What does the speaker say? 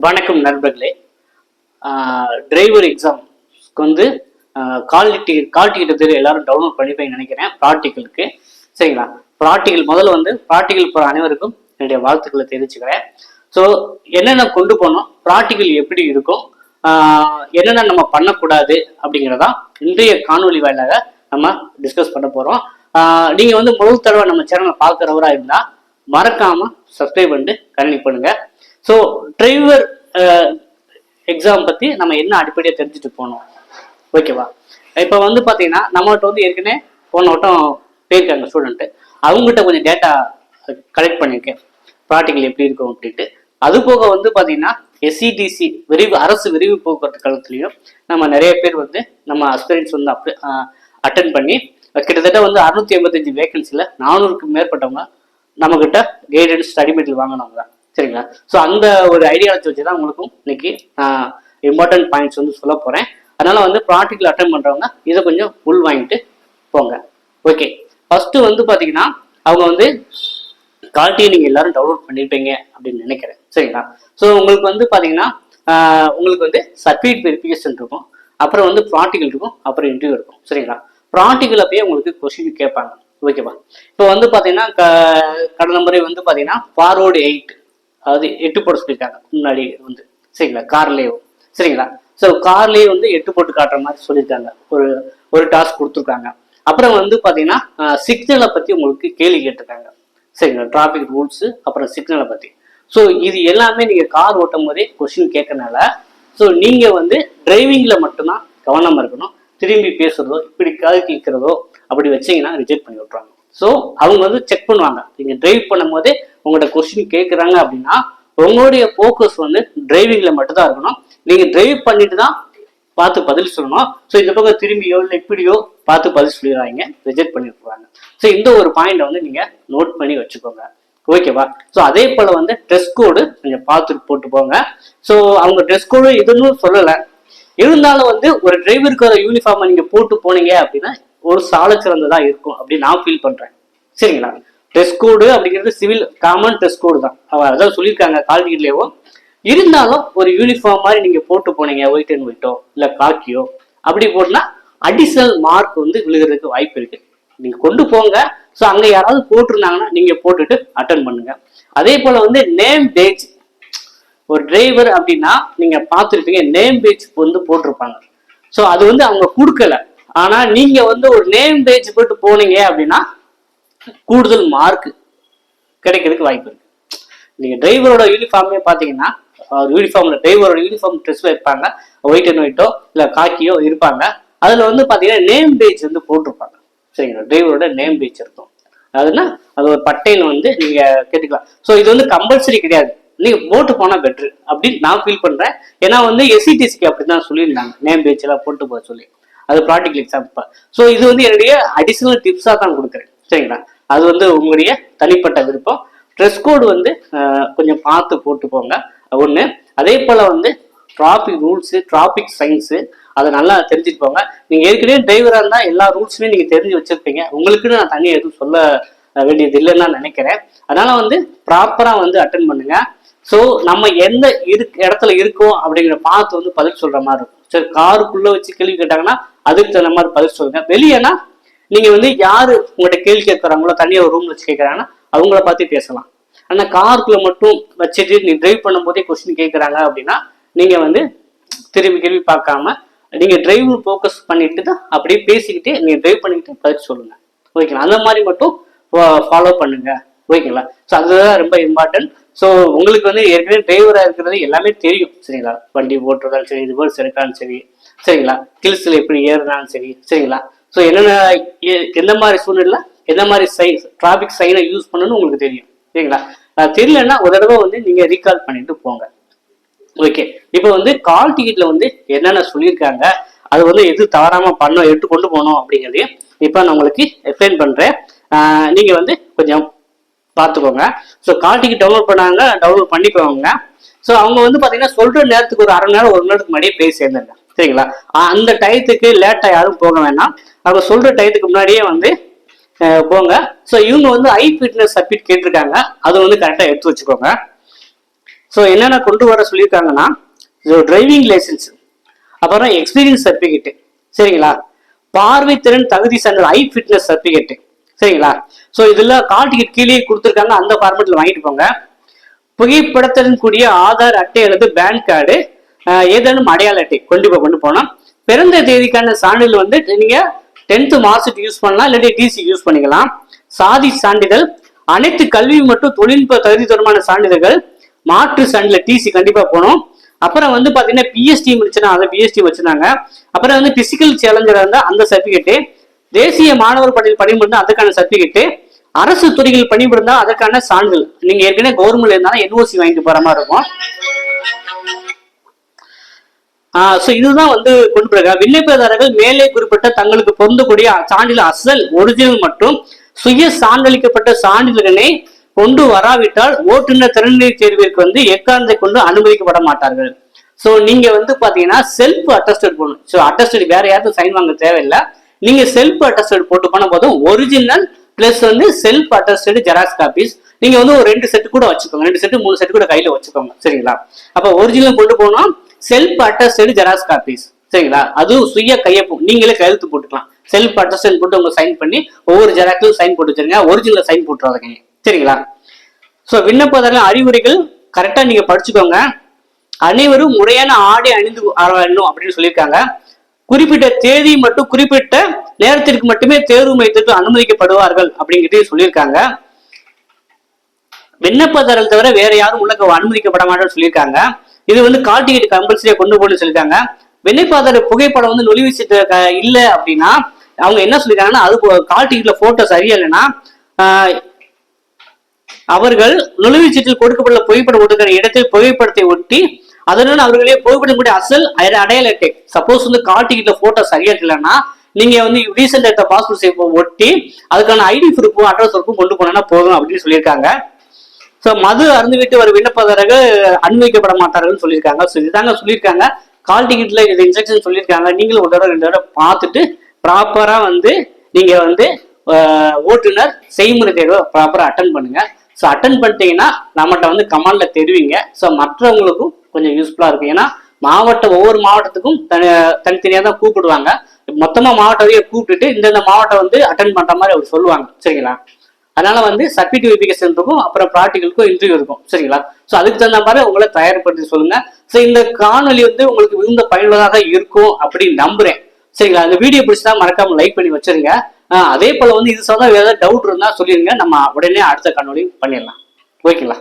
வணக்கம் நண்பர்களே. டிரைவர் எக்ஸாம்ஸ்க்கு வந்து கால் டிக்கெட் கால் டிக்கெட் எல்லாரும் டவுன்லோட் பண்ணிப்பேன் நினைக்கிறேன் ப்ராக்டிக்கலுக்கு சரிங்களா? ப்ராக்டிக்கல் முதல்ல வந்து ப்ராக்டிக்கல் போகிற அனைவருக்கும் என்னுடைய வாழ்த்துக்களை தெரிவிச்சுக்கிறேன். ஸோ என்னென்ன கொண்டு போனோம் ப்ராக்டிக்கல் எப்படி இருக்கும் என்னென்ன நம்ம பண்ணக்கூடாது அப்படிங்கிறதான் இன்றைய காணொலி வாயிலாக நம்ம டிஸ்கஸ் பண்ண போகிறோம் நீங்கள் வந்து முதல் தடவை நம்ம சேனலை பார்க்குறவராக இருந்தால் மறக்காமல் சப்ஸ்கிரைப் பண்ணிட்டு கண்டினியூ பண்ணுங்கள் ஸோ டிரைவர் எக்ஸாம் பற்றி நம்ம என்ன அடிப்படையாக தெரிஞ்சுட்டு போகணும் ஓகேவா இப்போ வந்து பார்த்தீங்கன்னா நம்மகிட்ட வந்து ஏற்கனவே போன வட்டம் போயிருக்காங்க ஸ்டூடெண்ட்டு அவங்ககிட்ட கொஞ்சம் டேட்டா கலெக்ட் பண்ணியிருக்கேன் ப்ராக்டிக்கல் எப்படி இருக்கும் அப்படின்ட்டு. அது போக வந்து பார்த்தீங்கன்னா எஸ்சிடிசி விரிவு அரசு விரிவு போக்குவரத்து கழகத்துலையும் நம்ம நிறைய பேர் வந்து நம்ம அஸ்பிரன்ஸ் வந்து அப்படி அட்டன் பண்ணி கிட்டத்தட்ட வந்து அறுநூத்தி எண்பத்தஞ்சு வேகன்சியில் நானூறுக்கு மேற்பட்டவங்க நம்மக்கிட்ட கைடன்ஸ் ஸ்டடி மெட்டீரியல் வாங்கினவங்க. தான் சரிங்களா? ஸோ அந்த ஒரு ஐடியாலஜி வச்சு தான் உங்களுக்கும் இன்னைக்கு நான் இம்பார்ட்டன்ட் பாயிண்ட்ஸ் வந்து சொல்ல போகிறேன் அதனால வந்து ப்ராக்டிக்கல் அட்டன் பண்ணுறவங்க இதை கொஞ்சம் உள் வாங்கிட்டு போங்க. ஓகே ஃபஸ்ட்டு வந்து பார்த்தீங்கன்னா அவங்க வந்து கால்ட்டியை நீங்கள் எல்லாரும் டவுன்லோட் பண்ணியிருப்பீங்க அப்படின்னு நினைக்கிறேன். சரிங்களா? ஸோ உங்களுக்கு வந்து பார்த்தீங்கன்னா உங்களுக்கு வந்து சர்டிஃபிகேட் வெரிஃபிகேஷன் இருக்கும். அப்புறம் வந்து ப்ராக்டிக்கல் இருக்கும். அப்புறம் இன்டர்வியூ இருக்கும். சரிங்களா? ப்ராக்டிக்கல் அப்பயே உங்களுக்கு கொஸ்டின் கேட்பாங்க. ஓகேவா இப்போ வந்து பார்த்தீங்கன்னா க- கடந்த முறை வந்து பார்த்தீங்கன்னா ஃபார்வர்டு எயிட் அதாவது எட்டு போட சொல்லியிருக்காங்க. முன்னாடி வந்து. சரிங்களா? கார்லேயும் சரிங்களா? ஸோ கார்லேயே வந்து எட்டு போட்டு காட்டுற மாதிரி சொல்லியிருக்காங்க. ஒரு ஒரு டாஸ்க் கொடுத்துருக்காங்க. அப்புறம் வந்து பார்த்தீங்கன்னா சிக்னலை பற்றி உங்களுக்கு கேள்வி கேட்டிருக்காங்க. சரிங்களா? டிராஃபிக் ரூல்ஸு அப்புறம் சிக்னலை பற்றி ஸோ இது எல்லாமே நீங்கள் கார் ஓட்டும் போதே கொஸ்டின் கேட்கறனால ஸோ நீங்கள் வந்து டிரைவிங்கில் மட்டும்தான் கவனமாக இருக்கணும். திரும்பி பேசுகிறதோ இப்படி கால் கேட்குறதோ அப்படி வச்சீங்கன்னா ரிஜெக்ட் பண்ணி விட்ருவாங்க ஸோ அவங்க வந்து செக் பண்ணுவாங்க. நீங்கள் டிரைவ் பண்ணும்போது உங்களோட கொஸ்டின் கேட்குறாங்க அப்படின்னா உங்களுடைய ஃபோக்கஸ் வந்து டிரைவிங்கில் மட்டும்தான் இருக்கணும். நீங்கள் டிரைவ் பண்ணிட்டு தான் பார்த்து பதில் சொல்லணும். ஸோ இந்த பக்கம் திரும்பியோ இல்லை இப்படியோ பார்த்து பதில் சொல்லிடுறாங்க ரிஜெக்ட் பண்ணி ஸோ இந்த ஒரு பாயிண்டை வந்து நீங்கள் நோட் பண்ணி வச்சுக்கோங்க. ஓகேவா ஸோ அதே போல் வந்து ட்ரெஸ் கோடு கொஞ்சம் பார்த்துட்டு போட்டு போங்க. ஸோ அவங்க ட்ரெஸ் கோடு இதுன்னு சொல்லலை. இருந்தாலும் வந்து ஒரு டிரைவருக்கு ஒரு யூனிஃபார்மை நீங்கள் போட்டு போனீங்க அப்படின்னா ஒரு சால சிறந்ததா இருக்கும் அப்படின்னு நான் ஃபீல் பண்ணுறேன் சரிங்களா? ட்ரெஸ் கோடு அப்படிங்கிறது சிவில் காமன் ட்ரெஸ் கோடு தான். அவர் அதாவது சொல்லியிருக்காங்க கால்டிகிட்லேயோ இருந்தாலும் ஒரு யூனிஃபார்ம் மாதிரி நீங்கள் போட்டு போனீங்க ஒயிட் அண்ட் ஒயிட்டோ இல்லை காக்கியோ அப்படி போட்டுனா அடிஷனல் மார்க் வந்து விழுகிறதுக்கு வாய்ப்பு இருக்கு. நீங்க கொண்டு போங்க. ஸோ அங்க யாராவது போட்டிருந்தாங்கன்னா நீங்க போட்டுட்டு அட்டன் பண்ணுங்க. அதே போல வந்து நேம் பேஜ் ஒரு டிரைவர் அப்படின்னா நீங்க பார்த்துருப்பீங்க நேம் பேஜ் வந்து போட்டிருப்பாங்க. ஸோ அது வந்து அவங்க கொடுக்கல. ஆனா நீங்க வந்து ஒரு நேம் பேஜ் போட்டு போனீங்க அப்படின்னா கூடுதல் மார்க் கிடைக்கிறதுக்கு வாய்ப்பு இருக்கு. நீங்க டிரைவரோட யூனிஃபார்மே பாத்தீங்கன்னா அவர் யூனிஃபார்ம்ல டிரைவரோட யூனிஃபார்ம் ட்ரெஸ் வைப்பாங்க ஒயிட் அண்ட் ஒயிட்டோ இல்ல காக்கியோ இருப்பாங்க. அதுல வந்து பாத்தீங்கன்னா நேம் பேஜ் வந்து போட்டிருப்பாங்க. சரிங்களா? டிரைவரோட நேம் பேஜ் இருக்கும். அதுனா அது ஒரு பட்டைன்னு வந்து நீங்க கேட்டுக்கலாம். ஸோ இது வந்து கம்பல்சரி கிடையாது. நீங்க போட்டு போனா பெட்ரு அப்படின்னு நான் ஃபீல் பண்றேன். ஏன்னா வந்து எஸ்சிடிசிக்கு அப்படிதான் சொல்லியிருந்தாங்க. நேம் பேஜ் எல்லாம் போட்டு போக சொல்லி. அது ப்ராக்டிக்கல் எக்ஸாம்பிள் ஸோ இது வந்து என்னுடைய அடிஷ்னல் டிப்ஸாக தான் கொடுக்குறேன். சரிங்களா? அது வந்து உங்களுடைய தனிப்பட்ட விருப்பம். ட்ரெஸ் கோடு வந்து கொஞ்சம் பார்த்து போட்டு போங்க ஒன்று அதே போல் வந்து டிராஃபிக் ரூல்ஸு டிராஃபிக் சயின்ஸு அதை நல்லா தெரிஞ்சுட்டு போங்க நீங்கள் ஏற்கனவே டிரைவராக இருந்தால் எல்லா ரூல்ஸுமே நீங்கள் தெரிஞ்சு வச்சுருப்பீங்க. உங்களுக்குன்னு நான் தனியாக எதுவும் சொல்ல வேண்டியது இல்லைன்னு நான் நினைக்கிறேன். அதனால் வந்து ப்ராப்பராக வந்து அட்டன் பண்ணுங்க. ஸோ நம்ம எந்த இருக் இடத்துல இருக்கோம் அப்படிங்கிற பார்த்து வந்து பதில் சொல்கிற மாதிரி இருக்கும். சரி காருக்குள்ளே வச்சு கேள்வி கேட்டாங்கன்னா அதுக்கு தகுந்த மாதிரி பதில் சொல்லுங்க. வெளியேனா நீங்க வந்து யாரு உங்கள்கிட்ட கேள்வி கேட்கறாங்களோ தனியாக ஒரு ரூம் வச்சு கேட்கறாங்கன்னா அவங்கள பார்த்து பேசலாம். ஆனா காருக்குள்ள மட்டும் வச்சுட்டு நீ டிரைவ் பண்ணும்போதே கொஸ்டின் கேட்கறாங்க அப்படின்னா நீங்க வந்து திரும்பி திரும்பி பார்க்காம நீங்க டிரைவ் ஃபோக்கஸ் பண்ணிட்டு தான் அப்படியே பேசிக்கிட்டே நீங்க டிரைவ் பண்ணிக்கிட்டு பதில் சொல்லுங்க. ஓகேங்களா அந்த மாதிரி மட்டும் ஃபாலோ பண்ணுங்க. ஓகேங்களா ஸோ அதுதான் ரொம்ப இம்பார்ட்டன்ட் ஸோ உங்களுக்கு வந்து ஏற்கனவே டிரைவராக இருக்கிறது எல்லாமே தெரியும். சரிங்களா? வண்டி ஓட்டுறதாலும் சரி ரிவர்ஸ் எடுத்தாலும் சரி சரிங்களா? ஹில்ஸில் எப்படி ஏறுனாலும் சரி சரிங்களா? ஸோ என்னென்ன எந்த மாதிரி சூழ்நிலை எந்த மாதிரி சை டிராஃபிக் சைனை யூஸ் பண்ணணும்னு உங்களுக்கு தெரியும் சரிங்களா? தெரியலன்னா ஒரு தடவை வந்து நீங்கள் ரீகால் பண்ணிட்டு போங்க. ஓகே இப்போ வந்து கால் டிக்கெட்ல வந்து என்னென்ன சொல்லியிருக்காங்க அது வந்து எது தவறாமல் பண்ண எடுத்து கொண்டு போகணும் அப்படிங்கிறதையும் இப்போ நான் உங்களுக்கு எக்ஸ்பிளைன் பண்ணுறேன் நீங்கள் வந்து கொஞ்சம் பார்த்துக்கோங்க. ஸோ கால் டிக்கெட் டவுன்லோட் பண்ணாங்க டவுன்லோட் பண்ணிக்கோங்க. ஸோ அவங்க வந்து பார்த்தீங்கன்னா சொல்கிற நேரத்துக்கு ஒரு அரை நேரம் ஒரு நேரத்துக்கு முன்னாடியே போய் சேர்ந்துருங்க சரிங்களா? அந்த டயத்துக்கு லேட்டாக யாரும் போக வேணாம். அவங்க சொல்ற டயத்துக்கு முன்னாடியே வந்து போங்க. ஸோ இவங்க வந்து ஐ ஃபிட்னஸ் சர்டிஃபிகேட் கேட்டிருக்காங்க. அதை வந்து கரெக்டாக எடுத்து வச்சுக்கோங்க. ஸோ என்னென்ன கொண்டு வர சொல்லியிருக்காங்கன்னா டிரைவிங் லைசன்ஸ் அப்புறம் எக்ஸ்பீரியன்ஸ் சர்டிஃபிகேட்டு சரிங்களா? பார்வை திறன் தகுதி சான்றிதழ் ஐ ஃபிட்னஸ் சர்டிஃபிகேட்டு சரிங்களா? ஸோ இதில் கால் டிக்கெட் கீழே கொடுத்துருக்காங்க. அந்த ஃபார்மெட்டில் வாங்கிட்டு போங்க. புகைப்படத்துடன் கூடிய ஆதார் அட்டை அல்லது பேன் கார்டு ஏதேனும் அடையாள அட்டை கொண்டு போய் கொண்டு போனோம் பிறந்த தேதிக்கான சான்றிதழ் வந்து நீங்க டென்த்து மார்க்ஷீட் யூஸ் பண்ணலாம் இல்லாட்டி டிசி யூஸ் பண்ணிக்கலாம். சாதி சான்றிதழ் அனைத்து கல்வி மற்றும் தொழில்நுட்ப தகுதி தொடர்பான சான்றிதழ்கள் மாற்று சான்றிதழ் டிசி கண்டிப்பா போகணும். அப்புறம் வந்து பாத்தீங்கன்னா பிஎஸ்டி முடிச்சுனா அதை பிஎஸ்டி வச்சிருந்தாங்க. அப்புறம் வந்து பிசிக்கல் சேலஞ்சர் இருந்தால் அந்த சர்டிஃபிகேட்டு தேசிய மாணவர் பட்டியல் பணிபுரிந்தால் அதுக்கான சர்டிஃபிகேட்டு அரசு துறைகள் பணிபுரிந்தால் அதற்கான சான்றிதழ். நீங்க ஏற்கனவே கவர்மெண்ட்ல இருந்தாலும் என்ஓசி வாங்கிட்டு போற மாதிரி இருக்கும். ஸோ இதுதான் வந்து கொண்டு போயிருக்காங்க விண்ணப்பதாரர்கள் மேலே குறிப்பிட்ட தங்களுக்கு பொருந்தக்கூடிய சான்றிதழ் அசல் ஒரிஜினல் மற்றும் சுய சான்றளிக்கப்பட்ட சான்றிதழ்களை கொண்டு வராவிட்டால் ஓட்டுநர் திறன்நிலை தேர்விற்கு வந்து எக்காரணத்தை கொண்டு அனுமதிக்கப்பட மாட்டார்கள். ஸோ நீங்க வந்து பாத்தீங்கன்னா செல்ஃப் அட்டஸ்டட் போடணும். ஸோ அட்டஸ்டட் வேற யாருக்கும் சைன் வாங்க தேவையில்லை. நீங்க செல்ஃப் அட்டஸ்டட் போட்டு போன போதும் ஒரிஜினல் பிளஸ் வந்து செல்ஃப் அட்டஸ்டட் ஜெராக்ஸ் காப்பீஸ் நீங்க வந்து ஒரு ரெண்டு செட் கூட வச்சுக்கோங்க. ரெண்டு செட்டு மூணு செட் கூட கையில வச்சுக்கோங்க. சரிங்களா? அப்ப ஒரிஜினல் கொண்டு போனோம். செல்ஃப் அட்டஸ்டட் ஜெராக்ஸ் காப்பீஸ் சரிங்களா? அதுவும் சுய கையொப்பு. நீங்களே கையெழுத்து போட்டுக்கலாம். செல்ஃப் அட்டஸ்டன் போட்டு உங்க சைன் பண்ணி ஒவ்வொரு ஜெராக்ஸும் சைன் போட்டு வச்சிருங்க. ஒரிஜினல் சைன் போட்டுறாதீங்க. சரிங்களா? ஸோ விண்ணப்பதாரர்கள் அறிவுரைகள் கரெக்டா நீங்க படிச்சுக்கோங்க. அனைவரும் முறையான ஆடை அணிந்து வர வேண்டும் அப்படின்னு சொல்லியிருக்காங்க. குறிப்பிட்ட தேதி மற்றும் குறிப்பிட்ட நேரத்திற்கு மட்டுமே தேர்வு மையத்திற்கு அனுமதிக்கப்படுவார்கள் அப்படிங்கிறதையும் சொல்லியிருக்காங்க. விண்ணப்பதாரர்கள் தவிர வேற யாரும் உள்ள அனுமதிக்கப்பட மாட்டேன்னு சொல்லியிருக்காங்க. இது வந்து கால் டிக்கெட் கம்பல்சரியா கொண்டு போகணும்னு சொல்லியிருக்காங்க. வெள்ளைப்பாதர் புகைப்படம் வந்து நொழிவு சீட்டு இல்லை அப்படின்னா அவங்க என்ன சொல்லியிருக்காங்கன்னா அது போ- கால் டிக்கெட்ல போட்டோ சரியா இல்லைன்னா அவர்கள் நுழைவுச்சீட்டில் சீட்டில் புகைப்படம் ஒட்டுகிற இடத்தில் புகைப்படத்தை ஒட்டி அதனுடன் அவர்களே புகைப்படம் கூடிய அசல் அடையாள அட்டை. சப்போஸ் வந்து கால் டிக்கெட்ல போட்டோ சரியா இல்லைன்னா நீங்க வந்து ரீசெண்ட் எடுத்த பாஸ்போர்ட் சேஃபை ஒட்டி அதுக்கான ஐடி ப்ரூஃபும் அட்ரஸ் ப்ரூஃபும் கொண்டு போனா போதும் அப்படின்னு சொல்லியிருக்காங்க. ஸோ மது அருந்துவிட்டு வரும் விண்ணப்பதாரர்கள் அனுமதிக்கப்பட மாட்டார்கள்னு சொல்லியிருக்காங்க. ஸோ இதுதாங்க சொல்லியிருக்காங்க. கால் டிக்கெட்ல இது இன்ஸ்ட்ரக்ஷன் சொல்லியிருக்காங்க. நீங்களும் ஒரு தடவை ரெண்டு தடவை பார்த்துட்டு ப்ராப்பரா வந்து நீங்க வந்து ஓட்டுநர் செய்முறை தேர்வை ப்ராப்பரா அட்டன் பண்ணுங்க. ஸோ அட்டன் பண்ணிட்டீங்கன்னா நம்மகிட்ட வந்து கமாண்ட்ல தெரிவிங்க. ஸோ மற்றவங்களுக்கும் கொஞ்சம் யூஸ்ஃபுல்லா இருக்கும். ஏன்னா மாவட்டம் ஒவ்வொரு மாவட்டத்துக்கும் தனி தனித்தனியாக தான் கூப்பிடுவாங்க. மொத்தமா மாவட்டத்தையே கூப்பிட்டுட்டு இந்தந்த மாவட்டம் வந்து அட்டன் பண்ற மாதிரி அவர் சொல்லுவாங்க. சரிங்களா? அதனால வந்து சர்டிஃபிகேட் வெரிஃபிகேஷன் இருக்கும் அப்புறம் ப்ராக்டிகலுக்கும் இன்டர்வியூ இருக்கும். சரிங்களா? ஸோ அதுக்கு தகுந்த மாதிரி உங்களை தயார்படுத்தி சொல்லுங்க. ஸோ இந்த காணொலி வந்து உங்களுக்கு மிகுந்த பயனுள்ளதாக இருக்கும் அப்படின்னு நம்புறேன். சரிங்களா? இந்த வீடியோ பிடிச்சா மறக்காம லைக் பண்ணி வச்சிருங்க. அதே போல வந்து இது சொன்னால் ஏதாவது டவுட் இருந்தால் சொல்லிடுங்க நம்ம உடனே அடுத்த காணொலி பண்ணிடலாம். ஓகேங்களா